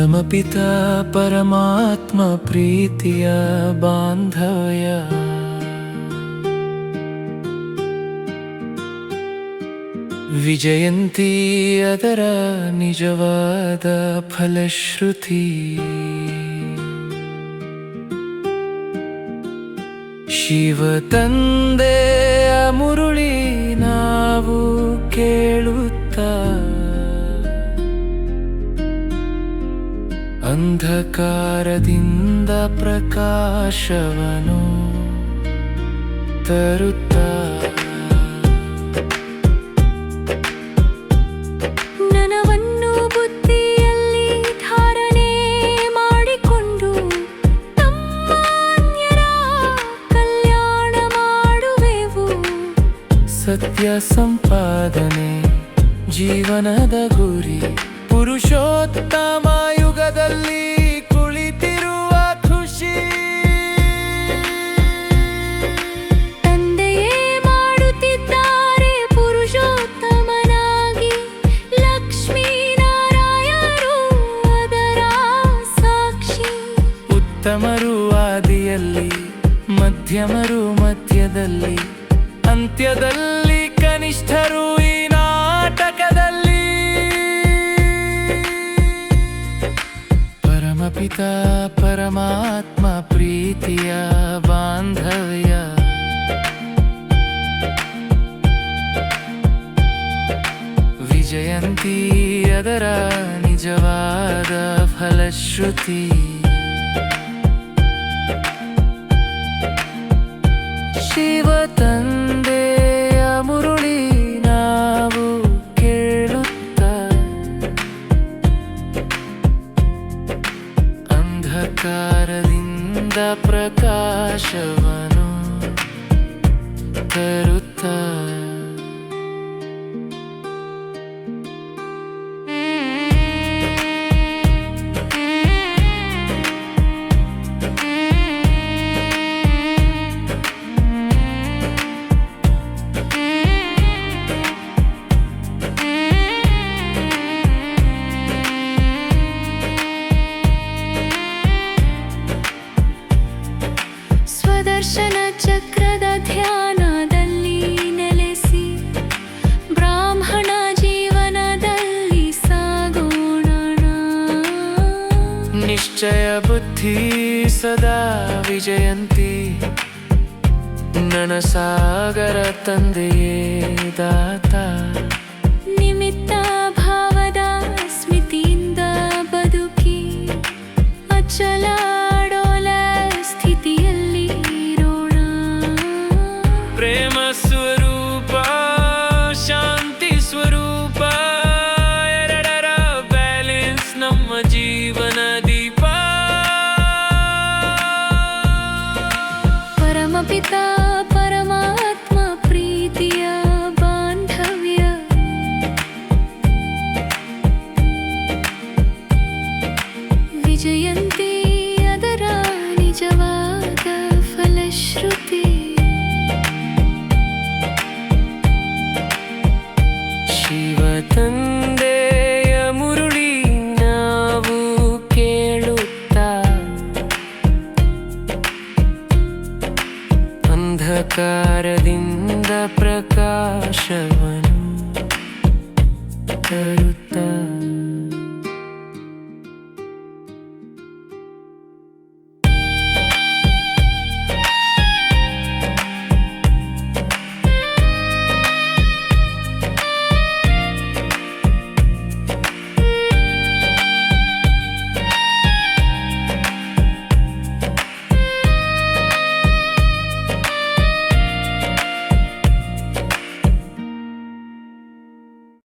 ಪರಮಪಿತ ಪರಮಾತ್ಮ ಪ್ರೀತಿಯ ಬಾಂಧವ್ಯ. ವಿಜಯಂತಿ ಅದರ ನಿಜವಾದ ಫಲಶ್ರುತಿ. ಶಿವ ತಂದೆಯ ಮುರುಳಿ ನಾವು ಕೇಳುತ್ತಾ ಅಂಧಕಾರದಿಂದ ಪ್ರಕಾಶವನು ತರುತ್ತಾ. ನನವನ್ನು ಬುದ್ಧಿಯಲ್ಲಿ ಧಾರಣೆ ಮಾಡಿಕೊಂಡು ತಮ್ಮನ್ಯರ ಕಲ್ಯಾಣ ಮಾಡುವೆವು. ಸತ್ಯ ಸಂಪಾದನೆ ಜೀವನದ ಗುರಿ. ಪುರುಷೋತ್ತಮ ಯುಗದಲ್ಲಿ ಕುಳಿತಿರುವ ಖುಷಿ. ತಂದೆಯೇ ಮಾಡುತ್ತಿದ್ದಾರೆ ಪುರುಷೋತ್ತಮನಾಗಿ. ಲಕ್ಷ್ಮೀನಾರಾಯಣರು ಅದರ ಸಾಕ್ಷಿ. ಉತ್ತಮರು ಆದಿಯಲ್ಲಿ ಮಧ್ಯಮರು ಮಧ್ಯದಲ್ಲಿ ಅಂತ್ಯದಲ್ಲಿ ಕನಿಷ್ಠರು परमात्मा प्रीत्या बान्धव्या विजयन्ती अदरा निजवादफलश्रुति शिवतन् ಅಂಧಕಾರದಿಂದ ಪ್ರಕಾಶವನು ತರುತ್ತ ನಿಶ್ಚಯ ಬುದ್ಧಿ ಸದಾ ವಿಜಯಂತಿ. ನನಸಾಗರ ತಂದೆಯೇ ದಾತ. ತಂದೆಯ ಮುರುಳಿ ನಾವು ಕೇಳುತ್ತಾ? ಅಂಧಕಾರದಿಂದ ಪ್ರಕಾಶವನು ತರುತ್ತಾ?